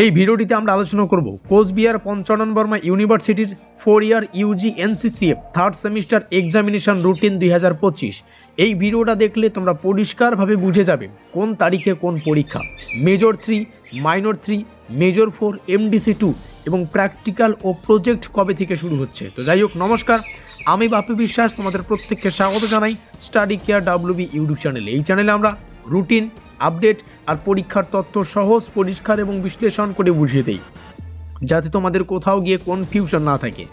এই ভিডিওটিতে আমরা আলোচনা করব কোচবিহার পঞ্চানন বর্মা ইউনিভার্সিটির four year UG NCCF third semester examination routine দুই হাজার পঁচিশ। এই ভিডিওটা দেখলে তোমরা পরিষ্কারভাবে বুঝে যাবে কোন তারিখে কোন পরীক্ষা। Major three minor three major four MDC two এবং প্র্যাকটিক্যাল ও প্রজেক্ট কবে থেকে শুরু হচ্ছে। তো যাই হোক, নমস্কার। আমি বাপি বিশ্বাস, তোমাদের প্রত্যেককে স্বাগত জানাই স্টাডি কেয়ার ডাব্লিউবি ইউটিউব চ্যানেলে এই চ্যানেলে আমরা রুটিন আপডেট আর পরীক্ষার তথ্য সহজ, পরিষ্কার এবং বিশ্লেষণ করে বুঝিয়ে দেই, যাতে তোমাদের কোথাও গিয়ে কনফিউশন না থাকে।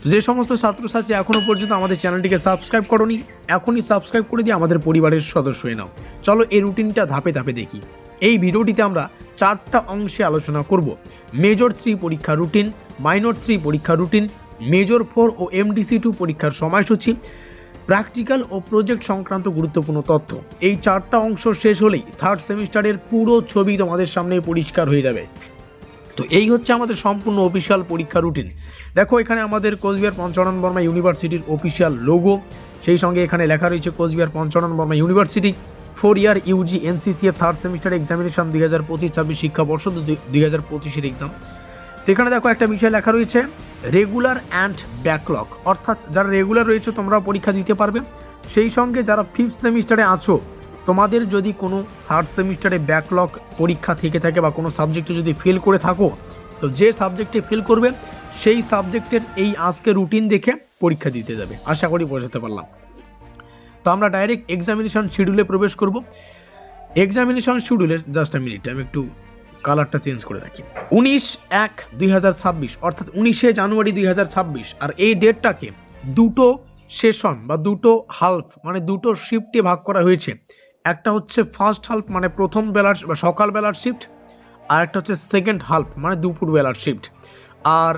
তো যে সমস্ত ছাত্রছাত্রী এখনও পর্যন্ত আমাদের চ্যানেলটিকে সাবস্ক্রাইব করনি, এখনই সাবস্ক্রাইব করে দিয়ে আমাদের পরিবারের সদস্য হয়ে নাও। চলো এই রুটিনটা ধাপে ধাপে দেখি। এই ভিডিওটিতে আমরা চারটা অংশে আলোচনা করব। মেজর থ্রি পরীক্ষা রুটিন মাইনর থ্রি পরীক্ষা রুটিন মেজর ফোর ও এমডিসি টু পরীক্ষার সময়সূচি প্র্যাকটিক্যাল ও প্রজেক্ট সংক্রান্ত গুরুত্বপূর্ণ তথ্য। এই চারটা অংশ শেষ হলেই থার্ড সেমিস্টারের পুরো ছবি তোমাদের সামনে পরিষ্কার হয়ে যাবে। তো এই হচ্ছে আমাদের সম্পূর্ণ অফিসিয়াল পরীক্ষা রুটিন দেখো, এখানে আমাদের কোচবিহার পঞ্চানন বর্মা ইউনিভার্সিটির অফিসিয়াল লোগো সেই সঙ্গে এখানে লেখা রয়েছে Coochbehar Panchanan Barma university. Four year UG NCCF third semester examination দুই হাজার পঁচিশ ছাব্বিশ শিক্ষাবর্ষ দুই হাজার পঁচিশের এক্সাম তো এখানে দেখো একটা বিষয় লেখা রয়েছে। রেগুলার অ্যান্ড ব্যাকলগ অর্থাৎ যারা রেগুলার রয়েছে তোমরা পরীক্ষা দিতে পারবে। সেই সঙ্গে যারা ফিফথ সেমিস্টারে আছো, তোমাদের যদি কোনো থার্ড সেমিস্টারে ব্যাকলগ পরীক্ষা থেকে থাকে বা কোনো সাবজেক্টে যদি ফেল করে থাকো, তো যে সাবজেক্টে ফেল করবে, সেই সাবজেক্টের এই আজকে রুটিন দেখে পরীক্ষা দিতে যাবে। আশা করি বোঝাতে পারলাম। তো আমরা ডাইরেক্ট এক্সামিনেশন শিডিউলে প্রবেশ করব। এক্সামিনেশন শিডিউলের জাস্ট মিনিট আমি একটু কালারটা চেঞ্জ করে রাখি। উনিশ এক দুই অর্থাৎ উনিশে জানুয়ারি দুই হাজার ছাব্বিশ, আর এই ডেটটাকে দুটো সেশন বা দুটো হালফ মানে দুটো শিফটে ভাগ করা হয়েছে। একটা হচ্ছে ফার্স্ট হালফ মানে প্রথম বেলার, বা সকাল বেলার শিফট আর একটা হচ্ছে সেকেন্ড হালফ মানে দুপুর বেলার শিফট আর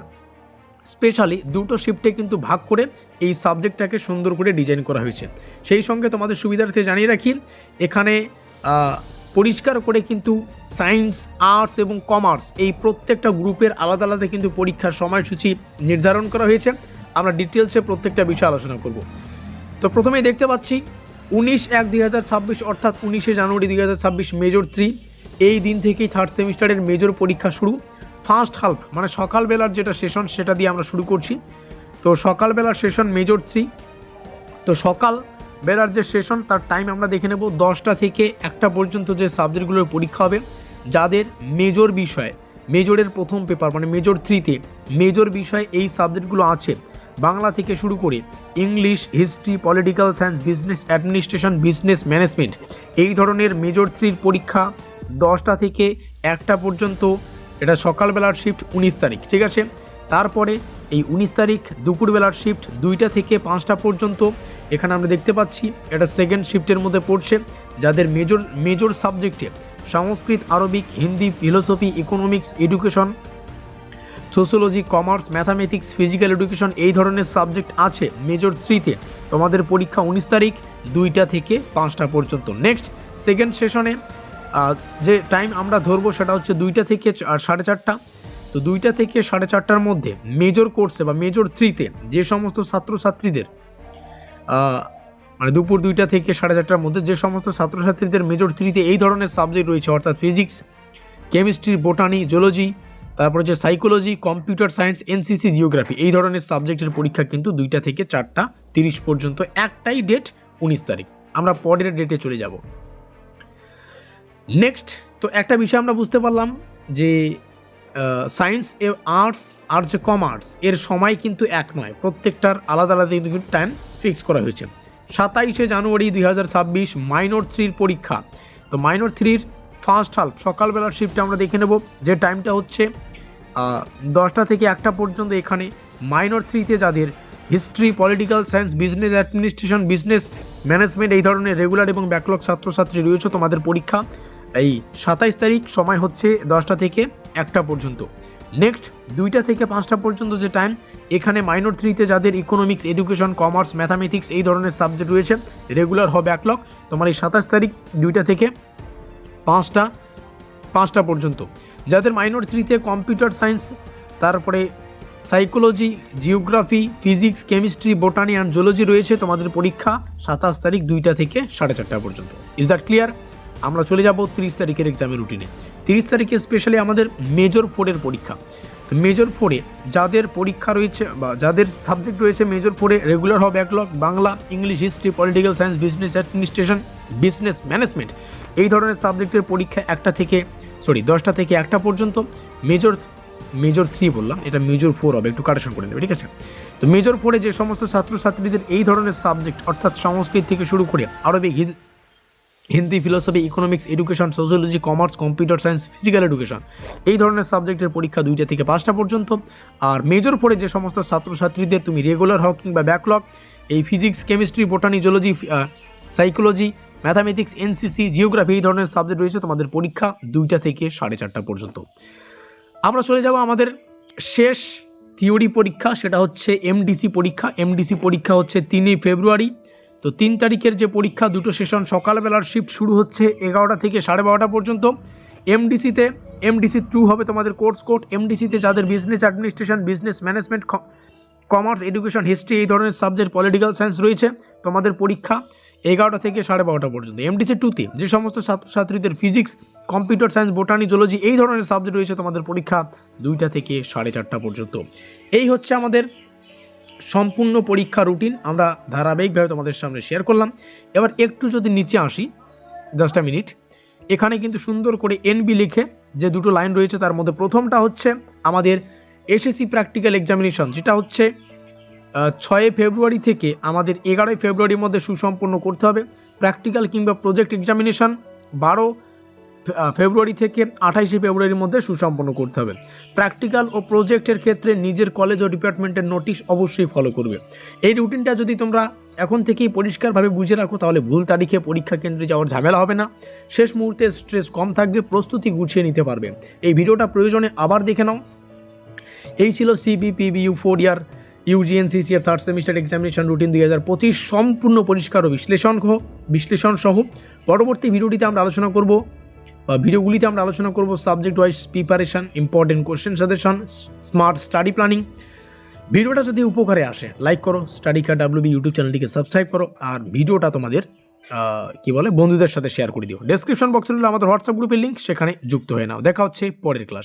স্পেশালি দুটো শিফটে কিন্তু ভাগ করে এই সাবজেক্টটাকে সুন্দর করে ডিজাইন করা হয়েছে। সেই সঙ্গে তোমাদের সুবিধার্থে জানিয়ে রাখি, এখানে পরিষ্কার করে কিন্তু সায়েন্স, আর্টস এবং কমার্স এই প্রত্যেকটা গ্রুপের আলাদা আলাদা কিন্তু পরীক্ষার সময়সূচি নির্ধারণ করা হয়েছে। আমরা ডিটেলসে প্রত্যেকটা বিষয় আলোচনা করব। তো প্রথমেই দেখতে পাচ্ছি, উনিশ এক দুই হাজার ছাব্বিশ অর্থাৎ উনিশে জানুয়ারি দুই হাজার ছাব্বিশ মেজর থ্রি, এই দিন থেকেই থার্ড সেমিস্টারের মেজর পরীক্ষা শুরু। ফার্স্ট হালফ মানে সকালবেলার যেটা সেশন সেটা দিয়ে আমরা শুরু করছি। তো সকালবেলার সেশন মেজর থ্রি তো সকাল বেলার যে সেশন, তার টাইম আমরা দেখে নেব দশটা থেকে একটা পর্যন্ত যে সাবজেক্টগুলোর পরীক্ষা হবে, যাদের মেজর বিষয় মেজরের প্রথম পেপার মানে মেজর থ্রিতে মেজর বিষয় এই সাবজেক্টগুলো আছে। বাংলা থেকে শুরু করে English history political science business administration business management এই ধরনের মেজর থ্রির পরীক্ষা দশটা থেকে একটা পর্যন্ত, এটা সকালবেলার শিফট উনিশ তারিখ, ঠিক আছে? তারপরে এই উনিশ তারিখ দুপুরবেলার শিফট দুইটা থেকে পাঁচটা পর্যন্ত এখানে আমরা দেখতে পাচ্ছি এটা সেকেন্ড শিফটের মধ্যে পড়ছে, যাদের মেজর মেজর সাবজেক্টে Sanskrit, Arabic, Hindi philosophy economics education sociology commerce mathematics physical education এই ধরনের সাবজেক্ট আছে মেজর থ্রিতে তোমাদের পরীক্ষা উনিশ তারিখ, দুইটা থেকে পাঁচটা পর্যন্ত। নেক্সট সেকেন্ড সেশনে যে টাইম আমরা ধরবো সেটা হচ্ছে দুইটা থেকে সাড়ে চারটা। তো দুইটা থেকে সাড়ে চারটার মধ্যে মেজর কোর্সে বা মেজর থ্রিতে যে সমস্ত ছাত্রছাত্রীদের মানে দুপুর দুইটা থেকে সাড়ে চারটার মধ্যে যে সমস্ত ছাত্রছাত্রীদের মেজর থ্রিতে এই ধরনের সাবজেক্ট রয়েছে, অর্থাৎ ফিজিক্স কেমিস্ট্রি বোটানি জুলজি তারপরে যে psychology computer science NCC geography এই ধরনের সাবজেক্টের পরীক্ষা কিন্তু দুইটা থেকে চারটা তিরিশ পর্যন্ত, একটাই ডেট উনিশ তারিখ। আমরা পরের ডেটে চলে যাব। নেক্সট তো একটা বিষয় আমরা বুঝতে পারলাম যে সায়েন্স এ আর্টস আর যে কমার্স এর সময় কিন্তু এক নয়। প্রত্যেকটার আলাদা আলাদা কিন্তু টাইম ফিক্স করা হয়েছে। সাতাইশে জানুয়ারি দুই হাজার ছাব্বিশ মাইনর থ্রির পরীক্ষা। তো মাইনর থ্রির ফার্স্ট হাল সকালবেলার শিফটে আমরা দেখে নেব। যে টাইমটা হচ্ছে দশটা থেকে একটা পর্যন্ত এখানে। মাইনর থ্রিতে যাদের history political science business administration business management এই ধরনের রেগুলার এবং ব্যাকলগ ছাত্রছাত্রী রয়েছে, তোমাদের পরীক্ষা। এই সাতাইশ তারিখ সময় হচ্ছে দশটা থেকে একটা পর্যন্ত। নেক্সট দুইটা থেকে পাঁচটা পর্যন্ত যে টাইম এখানে মাইনর থ্রিতে যাদের ইকোনমিক্স এডুকেশন কমার্স ম্যাথামেটিক্স এই ধরনের সাবজেক্ট রয়েছে রেগুলার হবে ব্যাকলগ তোমার এই সাতাশ তারিখ দুইটা থেকে পাঁচটা পাঁচটা পর্যন্ত। যাদের মাইনর থ্রিতে কম্পিউটার সায়েন্স তারপরে psychology geography physics chemistry botany and zoology রয়েছে, তোমাদের পরীক্ষা সাতাশ তারিখ দুইটা থেকে সাড়ে চারটা পর্যন্ত। ইজ দ্যাট ক্লিয়ার আমরা চলে যাব তিরিশ তারিখের এক্সামের রুটিনে তিরিশ তারিখে স্পেশালি আমাদের মেজর ফোরের পরীক্ষা। তো মেজর ফোরে যাদের পরীক্ষা রয়েছে বা যাদের সাবজেক্ট রয়েছে মেজর ফোরে রেগুলার হবে backlog Bangla English history political science business administration business management এই ধরনের সাবজেক্টের পরীক্ষা একটা থেকে সরি দশটা থেকে একটা পর্যন্ত। মেজর মেজর থ্রি বললাম, এটা মেজর ফোর হবে, একটু কারেকশন করে নেবে, ঠিক আছে? তো মেজর ফোরে যে সমস্ত ছাত্রছাত্রীদের এই ধরনের সাবজেক্ট অর্থাৎ সংস্কৃত থেকে শুরু করে Arabi Hindi, philosophy economics education sociology commerce computer science physical education এই ধরনের সাবজেক্টের পরীক্ষা দুইটা থেকে পাঁচটা পর্যন্ত। আর মেজর পড়ে যে সমস্ত ছাত্রছাত্রীদের তুমি রেগুলার হও কিংবা ব্যাকলগ এই physics chemistry botany zoology psychology mathematics NCC geography এই ধরনের সাবজেক্ট রয়েছে তোমাদের পরীক্ষা দুইটা থেকে সাড়ে চারটা পর্যন্ত। আমরা চলে যাব আমাদের শেষ থিওরি পরীক্ষা, সেটা হচ্ছে এমডিসি পরীক্ষা। এমডিসি পরীক্ষা হচ্ছে তিনই ফেব্রুয়ারি। তো তিন তারিখের যে পরীক্ষা, দুটো সেশন, সকালবেলার শিফট শুরু হচ্ছে এগারোটা থেকে সাড়ে বারোটা পর্যন্ত। এমডিসিতে এমডিসি টু হবে তোমাদের কোর্স কোড এমডিসিতে যাদের business administration business management commerce education history এই ধরনের সাবজেক্ট পলিটিক্যাল সায়েন্স রয়েছে, তোমাদের পরীক্ষা এগারোটা থেকে সাড়ে বারোটা পর্যন্ত। এমডিসি টুতে যে সমস্ত ছাত্রছাত্রীদের physics computer science botany zoology এই ধরনের সাবজেক্ট রয়েছে তোমাদের পরীক্ষা দুইটা থেকে সাড়ে চারটা পর্যন্ত। এই হচ্ছে আমাদের সম্পূর্ণ পরীক্ষা রুটিন আমরা ধারাবাহিকভাবে তোমাদের সামনে শেয়ার করলাম। এবার একটু যদি নিচে আসি দশটা মিনিট এখানে কিন্তু সুন্দর করে এনবি লিখে যে দুটো লাইন রয়েছে, তার মধ্যে প্রথমটা হচ্ছে আমাদের এসএসসি প্র্যাকটিক্যাল এক্সামিনেশন যেটা হচ্ছে ছয় ফেব্রুয়ারি থেকে আমাদের এগারোই ফেব্রুয়ারির মধ্যে সুসম্পন্ন করতে হবে। প্র্যাকটিক্যাল কিংবা প্রজেক্ট এক্সামিনেশন বারো ফেব্রুয়ারি থেকে আঠাইশে ফেব্রুয়ারির মধ্যে সুসম্পন্ন করতে হবে। প্র্যাকটিক্যাল ও প্রজেক্টের ক্ষেত্রে নিজের কলেজ ও ডিপার্টমেন্টের নোটিশ অবশ্যই ফলো করবে। এই রুটিনটা যদি তোমরা এখন থেকেই পরিষ্কারভাবে বুঝে রাখো, তাহলে ভুল তারিখে পরীক্ষা কেন্দ্রে যাওয়ার ঝামেলা হবে না। শেষ মুহূর্তে স্ট্রেস কম থাকবে, প্রস্তুতি গুছিয়ে নিতে পারবে। এই ভিডিওটা প্রয়োজনে আবার দেখে নাও। এই ছিল CBPBU four year UGNCCF third semester examination routine দুই হাজার পঁচিশ। সম্পূর্ণ পরিষ্কার ও বিশ্লেষণ বিশ্লেষণ সহ। পরবর্তী ভিডিওটিতে আমরা আলোচনা করব ভিডিওগুলিতে আমরা আলোচনা করব subject wise preparation important question suggestion smart study planning ভিডিওটা যদি উপকারে আসে লাইক করো স্টাডি কার ডাব্লিউবি ইউটিউব চ্যানেলটিকে সাবস্ক্রাইব করো, আর ভিডিওটা তোমাদের কি বলে, বন্ধুদের সাথে শেয়ার করে দিও। ডেসক্রিপশন বক্সে আমাদের হোয়াটসঅ্যাপ গ্রুপের লিঙ্ক সেখানে যুক্ত হয়ে নাও। দেখা হচ্ছে পরের ক্লাসে